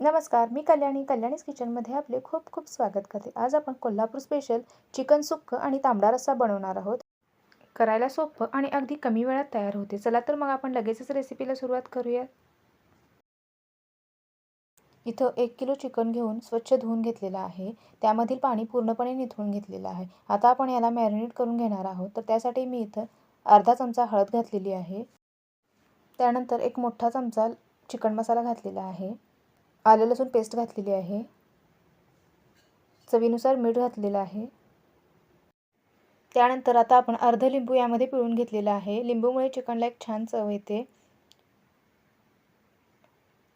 नमस्कार मी कल्याणी कल्याणीस किचनमध्ये आपले खूप खूप स्वागत करते. आज आपण कोल्हापूर स्पेशल चिकन सुक्क आणि तांबडा रस्सा बनवणार आहोत. करायला सोपं आणि अगदी कमी वेळात तयार होते. चला तर मग आपण लगेचच रेसिपीला सुरुवात करूया. इथं एक किलो चिकन घेऊन स्वच्छ धुवून घेतलेलं आहे. त्यामधील पाणी पूर्णपणे निथळून घेतलेलं आहे. आता आपण याला मॅरिनेट करून घेणार आहोत. तर त्यासाठी मी इथं अर्धा चमचा हळद घातलेली आहे. त्यानंतर एक मोठा चमचा चिकन मसाला घातलेला आहे. आलं लसूण पेस्ट घातलेली आहे. चवीनुसार मीठ घातलेलं आहे. त्यानंतर आता आपण अर्ध लिंबू यामध्ये पिळून घेतलेला आहे. लिंबूमुळे चिकनला एक छान चव येते.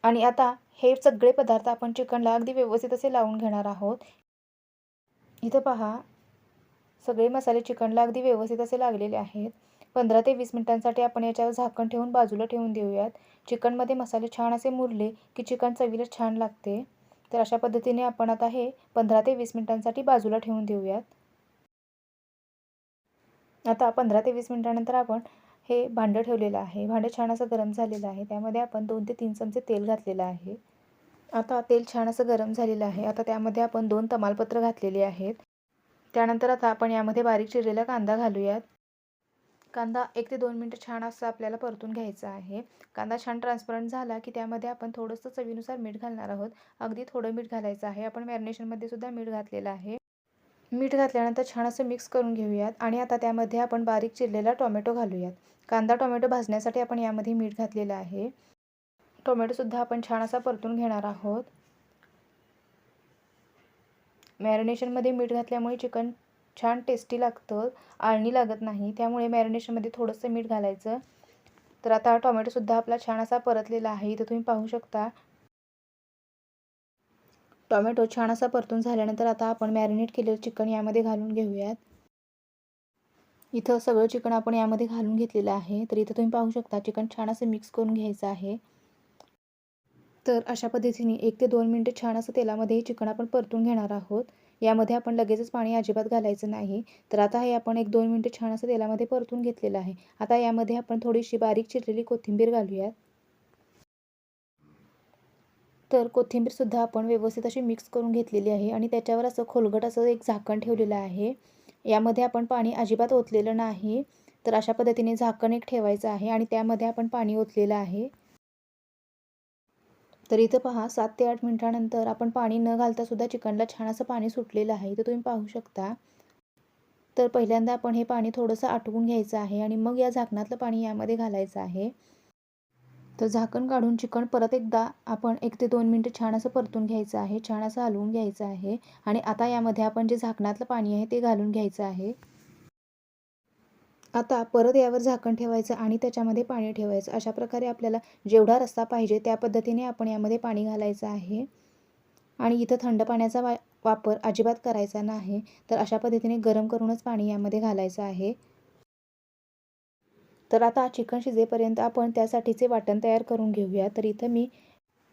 आणि आता हे सगळे पदार्थ आपण चिकनला अगदी व्यवस्थित असे लावून घेणार आहोत. इथं पहा सगळे मसाले चिकनला अगदी व्यवस्थित असे लागलेले आहेत. पंधरा ते वीस मिनिटांसाठी आपण याच्यावर झाकण ठेवून बाजूला ठेवून देऊयात. चिकनमध्ये मसाले छान असे मुरले की चिकन चवीला छान लागते. तर अशा पद्धतीने आपण आता हे पंधरा ते वीस मिनिटांसाठी बाजूला ठेवून देऊयात. आता पंधरा ते वीस मिनिटानंतर आपण हे भांडं ठेवलेलं आहे. भांडं छान असं गरम झालेलं आहे. त्यामध्ये आपण दोन ते तीन चमचे तेल घातलेलं आहे. आता तेल छान असं गरम झालेलं आहे. आता त्यामध्ये आपण दोन तमालपत्र घातलेली आहेत. त्यानंतर आता आपण यामध्ये बारीक चिरलेला कांदा घालूयात. कांदा एक ते दोन मिनटं छान असं आपल्याला परतून घ्यायचा आहे. कांदा छान ट्रान्सपरंट झाला की त्यामध्ये आपण थोडंसं चवीनुसार मीठ घालणार आहोत. अगदी थोडं मीठ घालायचं आहे. आपण मॅरिनेशनमध्ये सुद्धा मीठ घातलेलं आहे. मीठ घातल्यानंतर छान असं मिक्स करून घेऊयात आणि आता त्यामध्ये आपण बारीक चिरलेला टोमॅटो घालूयात. कांदा टोमॅटो भाजण्यासाठी आपण यामध्ये मीठ घातलेलं आहे. टोमॅटोसुद्धा आपण छान असा परतून घेणार आहोत. मॅरिनेशनमध्ये मीठ घातल्यामुळे चिकन छान टेस्टी लागतं आळणी लागत नाही. त्यामुळे मॅरिनेशनमध्ये थोडंसं मीठ घालायचं. तर आता टोमॅटोसुद्धा आपला छान असा परतलेला आहे. इथं तुम्ही पाहू शकता. टोमॅटो छान असा परतून झाल्यानंतर आता आपण मॅरिनेट केलेलं चिकन यामध्ये घालून घेऊयात. इथं सगळं चिकन आपण यामध्ये घालून घेतलेलं आहे. तर इथं तुम्ही पाहू शकता चिकन छान असं मिक्स करून घ्यायचं आहे. तर अशा पद्धतीने एक ते दोन मिनटं छान असं तेलामध्ये चिकन आपण परतून घेणार आहोत. यामध्ये आपण लगेचच पाणी अजिबात घालायचं नाही. तर आता हे आपण एक दोन मिनटं छान असं तेलामध्ये परतून घेतलेलं आहे. आता यामध्ये आपण थोडीशी बारीक चिरलेली कोथिंबीर घालूयात. तर कोथिंबीरसुद्धा आपण व्यवस्थित अशी मिक्स करून घेतलेली आहे आणि त्याच्यावर असं खोलगट असं एक झाकण ठेवलेलं आहे. यामध्ये आपण पाणी अजिबात ओतलेलं नाही. तर अशा पद्धतीने झाकण एक ठेवायचं आहे आणि त्यामध्ये आपण पाणी ओतलेलं आहे. तर इथं पहा सात ते आठ मिनिटानंतर आपण पाणी न घालता सुद्धा चिकनला छान असं पाणी सुटलेलं आहे. इथं तुम्ही पाहू शकता. तर पहिल्यांदा आपण हे पाणी थोडंसं आटवून घ्यायचं आहे आणि मग या झाकणातलं पाणी यामध्ये घालायचं आहे. तर झाकण काढून चिकन परत एकदा आपण एक ते दोन मिनटं छान असं परतून घ्यायचं आहे. छान असं हलवून घ्यायचं आहे. आणि आता यामध्ये आपण जे झाकणातलं पाणी आहे ते घालून घ्यायचं आहे. आता परत यावर झाकण ठेवायचं आणि त्याच्यामध्ये पाणी ठेवायचं. अशा प्रकारे आपल्याला जेवढा रस्ता पाहिजे त्या पद्धतीने आपण यामध्ये पाणी घालायचं आहे. आणि इथं थंड पाण्याचा वा वापर अजिबात करायचा नाही. तर अशा पद्धतीने गरम करूनच पाणी यामध्ये घालायचं आहे. तर आता चिकन शिजेपर्यंत आपण त्यासाठीचे वाटण तयार करून घेऊया. तर इथं मी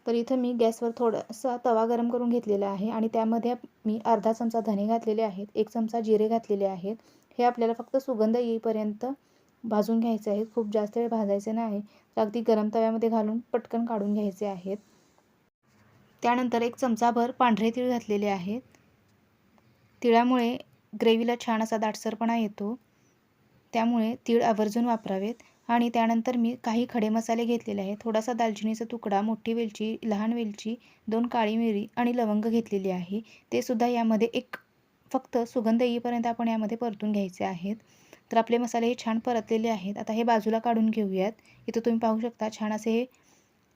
तर इथं मी गॅसवर थोडासा तवा गरम करून घेतलेला आहे. आणि त्यामध्ये मी अर्धा चमचा धने घातलेले आहेत. एक चमचा जिरे घातलेले आहेत. हे आपल्याला फक्त सुगंध येईपर्यंत भाजून घ्यायचे आहेत. खूप जास्त वेळ भाजायचे नाही. तर अगदी गरम तव्यामध्ये घालून पटकन काढून घ्यायचे आहेत. त्यानंतर एक चमचाभर पांढरे तीळ घातलेले आहेत. तिळामुळे ग्रेव्हीला छान असा दाटसरपणा येतो. त्यामुळे तीळ आवर्जून वापरावेत. आणि त्यानंतर मी काही खडे मसाले घेतलेले आहेत. थोडासा दालचिनीचा तुकडा मोठी वेलची लहान वेलची दोन काळी मिरी आणि लवंग घेतलेली आहे. ते सुद्धा यामध्ये एक फक्त सुगंध येईपर्यंत आपण यामध्ये परतून घ्यायचे आहेत. तर आपले मसाले हे छान परतलेले आहेत. आता हे बाजूला काढून घेऊयात. इथं तुम्ही पाहू शकता छान असे हे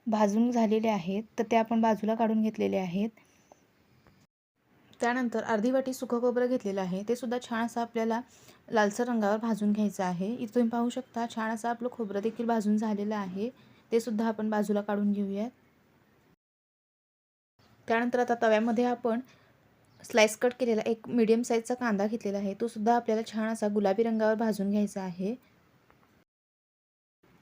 भाजून झालेले आहेत. तर ते आपण बाजूला काढून घेतलेले आहेत. त्यानंतर अर्धी वाटी सुखं खोबरं घेतलेलं आहे. ते सुद्धा छान असं आपल्याला लालसर रंगावर भाजून घ्यायचं आहे. इथं तुम्ही पाहू शकता छान असं आपलं खोबरं देखील भाजून झालेलं आहे. ते सुद्धा आपण बाजूला काढून घेऊयात. त्यानंतर आता तव्यामध्ये आपण स्लाइस कट केलेला एक मीडियम साईजचा कांदा घेतलेला आहे. तो सुद्धा आपल्याला छान असा गुलाबी रंगावर भाजून घ्यायचा आहे.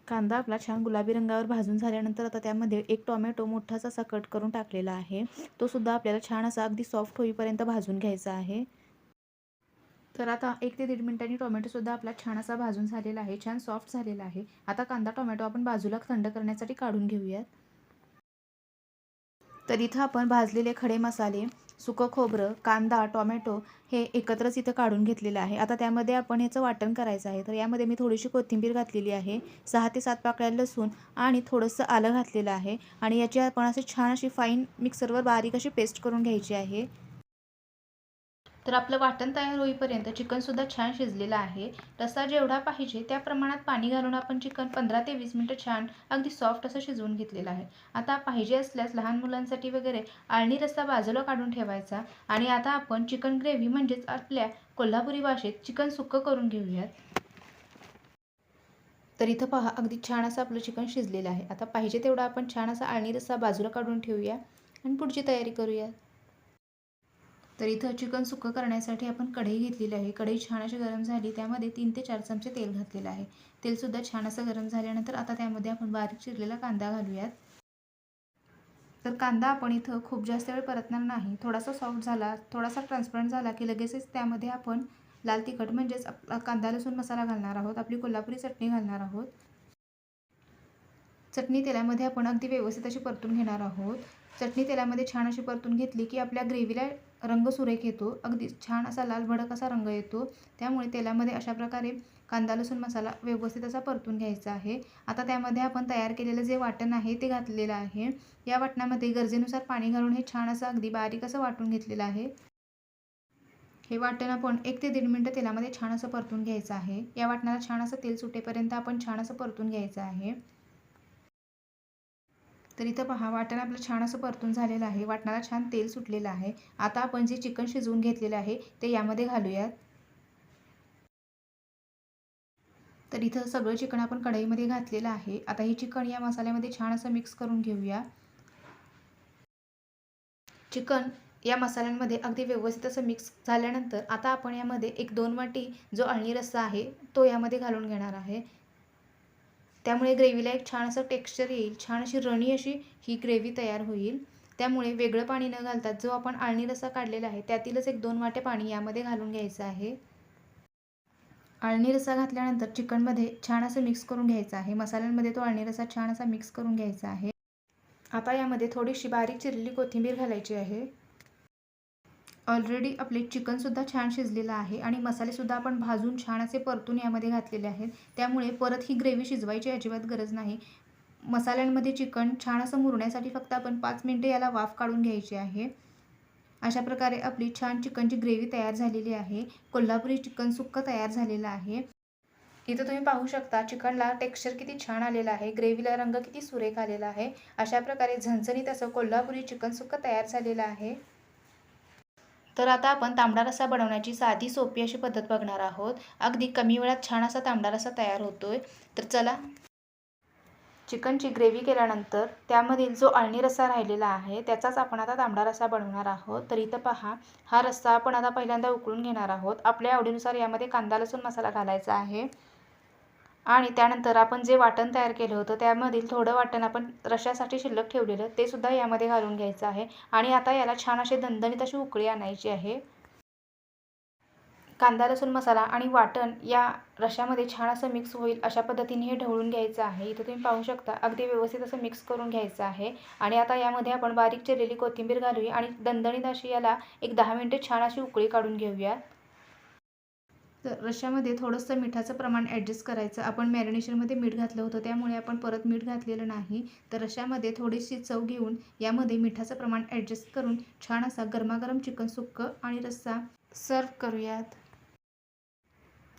कांदा आपला छान गुलाबी रंगावर भाजून झाल्यानंतर आता त्यामध्ये एक टोमॅटो मोठाच असा कट करून टाकलेला आहे. तो सुद्धा आपल्याला छान असा अगदी सॉफ्ट होईपर्यंत भाजून घ्यायचा आहे. तर आता एक ते दीड मिनिटांनी टोमॅटोसुद्धा आपला छान असा भाजून झालेला आहे. छान सॉफ्ट झालेला आहे. आता कांदा टोमॅटो आपण बाजूला थंड करण्यासाठी काढून घेऊयात. तर इथं आपण भाजलेले खडे मसाले सुकं खोबरं कांदा टोमॅटो हे एकत्रच इथं काढून घेतलेलं आहे. आता त्यामध्ये आपण याचं वाटण करायचं आहे. तर यामध्ये मी थोडीशी कोथिंबीर घातलेली आहे सहा ते सात पाकळ्या लसूण आणि थोडंसं आलं घातलेलं आहे. आणि याची आपण अशी छान अशी फाईन मिक्सरवर बारीक अशी पेस्ट करून घ्यायची आहे. तर आपलं वाटण तयार होईपर्यंत चिकनसुद्धा छान शिजलेलं आहे. रस्सा जेवढा पाहिजे त्या प्रमाणात पाणी घालून आपण चिकन पंधरा ते वीस मिनटं छान अगदी सॉफ्ट असं शिजवून घेतलेलं आहे. आता पाहिजे असल्यास लहान मुलांसाठी वगैरे आळणी रस्सा बाजूला काढून ठेवायचा आणि आता आपण चिकन ग्रेव्ही म्हणजेच आपल्या कोल्हापुरी भाषेत चिकन सुक्क करून घेऊयात. तर इथं पहा अगदी छान असं आपलं चिकन शिजलेलं आहे. आता पाहिजे तेवढा आपण छान असा आळणी रस्सा बाजूला काढून ठेवूया आणि पुढची तयारी करूया तर इथं चिकन सुकं करण्यासाठी आपण कढई घेतलेली आहे. कढई छान अशी गरम झाली त्यामध्ये तीन ते चार चमचे तेल घातलेलं आहे. तेलसुद्धा छान असं गरम झाल्यानंतर आता त्यामध्ये आपण बारीक चिरलेला कांदा घालूयात. तर कांदा आपण इथं खूप जास्त वेळ परतणार नाही. थोडासा सॉफ्ट झाला थोडासा ट्रान्सपरंट झाला की लगेचच त्यामध्ये आपण लाल तिखट म्हणजेच कांदा लसूण मसाला घालणार आहोत. आपली कोल्हापुरी चटणी घालणार आहोत. चटणी तेलामध्ये आपण अगदी व्यवस्थित अशी परतून घेणार आहोत. चटणी तेलामध्ये छान अशी परतून घेतली की आपल्या ग्रेव्हीला रंग सुरेख येतो. अगदी छान असा लाल भडक असा रंग येतो. त्यामुळे तेलामध्ये अशा प्रकारे कांदा लसूण मसाला व्यवस्थित असा परतून घ्यायचा आहे. आता त्यामध्ये आपण तयार केलेलं जे वाटण आहे ते घातलेलं आहे. या वाटणामध्ये गरजेनुसार पाणी घालून हे छान असं अगदी बारीक असं वाटून घेतलेलं आहे. हे वाटण आपण एक ते दीड मिनटं तेलामध्ये छान असं परतून घ्यायचं आहे. या वाटणाला छान असं तेल सुटेपर्यंत आपण छान असं परतून घ्यायचं आहे. तर इथं पहा वाटण आपलं छान असं परतून झालेलं आहे. वाटणाला छान तेल सुटलेलं आहे. आता आपण जे चिकन शिजवून घेतलेलं आहे ते यामध्ये घालूयात. तर इथं सगळं चिकन आपण कढईमध्ये घातलेलं आहे. आता हे चिकन या मसाल्यामध्ये छान असं मिक्स करून घेऊया. चिकन या मसाल्यांमध्ये अगदी व्यवस्थित असं मिक्स झाल्यानंतर आता आपण यामध्ये एक दोन वाटी जो अळणी रस्सा आहे तो यामध्ये घालून घेणार आहे. त्यामुळे ग्रेव्हीला एक छान असं टेक्स्चर येईल छान अशी रणी अशी ही ग्रेव्ही तयार होईल. त्यामुळे वेगळं पाणी न घालता जो आपण आळणी रसा काढलेला आहे त्यातीलच एक दोन वाटे पाणी यामध्ये घालून घ्यायचं आहे. आळणी रसा घातल्यानंतर चिकनमध्ये छान असं मिक्स करून घ्यायचं आहे. मसाल्यांमध्ये तो आळणी रसा छान असा मिक्स करून घ्यायचा आहे. आता यामध्ये थोडीशी बारीक चिरलेली कोथिंबीर घालायची आहे. ऑलरेडी आपले चिकनसुद्धा छान शिजलेलं आहे आणि मसालेसुद्धा आपण भाजून छान असे परतून यामध्ये घातलेले आहेत. त्यामुळे परत ही ग्रेव्ही शिजवायची अजिबात गरज नाही. मसाल्यांमध्ये चिकन छान असं मुरण्यासाठी फक्त आपण पाच मिनटे याला वाफ काढून घ्यायची आहे. अशा प्रकारे आपली छान चिकनची ग्रेव्ही तयार झालेली आहे. कोल्हापुरी चिकन सुक्कं तयार झालेलं आहे. इथं तुम्ही पाहू शकता चिकनला टेक्स्चर किती छान आलेलं आहे. ग्रेव्हीला रंग किती सुरेख आलेला आहे. अशा प्रकारे झणझणीत असं कोल्हापुरी चिकन सुक्कं तयार झालेलं आहे. तर आता आपण तांबडा रस्सा बनवण्याची साधी सोपी अशी पद्धत बघणार आहोत. अगदी कमी वेळात छान असा तांबडा रस्सा तयार होतोय. तर चला. चिकनची ग्रेव्ही केल्यानंतर त्यामधील जो अळणी रस्सा राहिलेला आहे त्याचाच आपण आता तांबडा रस्सा बनवणार आहोत. तर इथं पहा हा रस्सा आपण आता पहिल्यांदा उकळून घेणार आहोत. आपल्या आवडीनुसार यामध्ये कांदा लसूण मसाला घालायचा आहे. आणि त्यानंतर आपण जे वाटण तयार केलं होतं त्यामधील थोडं वाटण आपण रशासाठी शिल्लक ठेवलेलं ते सुद्धा यामध्ये घालून घ्यायचं आहे. आणि आता याला छान असे दणदणीत अशी उकळी आणायची आहे. कांदा लसूण मसाला आणि वाटण या रशामध्ये छान असं मिक्स होईल अशा पद्धतीने हे ढवळून घ्यायचं आहे. इथं तुम्ही पाहू शकता अगदी व्यवस्थित असं मिक्स करून घ्यायचं आहे. आणि आता यामध्ये आपण बारीक चिरलेली कोथिंबीर घालूया आणि दणदणीत अशी याला एक दहा मिनटे छान अशी उकळी काढून घेऊयात तर रश्श्यामध्ये थोडंसं मिठाचं प्रमाण ॲडजस्ट करायचं. आपण मॅरिनेशनमध्ये मीठ घातलं होतं त्यामुळे आपण परत मीठ घातलेलं नाही. तर रश्श्यामध्ये थोडीशी चव घेऊन यामध्ये मिठाचं प्रमाण ॲडजस्ट करून छान असा गरमागरम चिकन सुक्कं आणि रस्सा सर्व करूयात.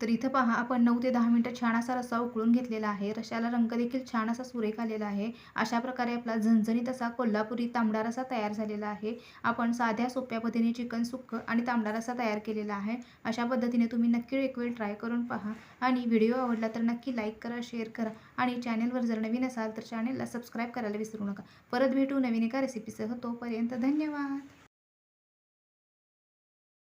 तर इथं पहा आपण नऊ ते दहा मिनटं छान असा रस्सा उकळून घेतलेला आहे. रश्याला रंग देखील छान असा सुरेख आलेला आहे. अशा प्रकारे आपला झणझणीत असा कोल्हापुरी तांबडा रसा तयार झालेला आहे. आपण साध्या सोप्या पद्धतीने चिकन सुक्क आणि तांबडा रस्सा तयार केलेला आहे. अशा पद्धतीने तुम्ही नक्की एक वेळ ट्राय करून पहा. आणि व्हिडिओ आवडला तर नक्की लाईक करा शेअर करा आणि चॅनेलवर जर नवीन असाल तर चॅनेलला सबस्क्राईब करायला विसरू नका. परत भेटू नवीन एका रेसिपीसह तोपर्यंत धन्यवाद!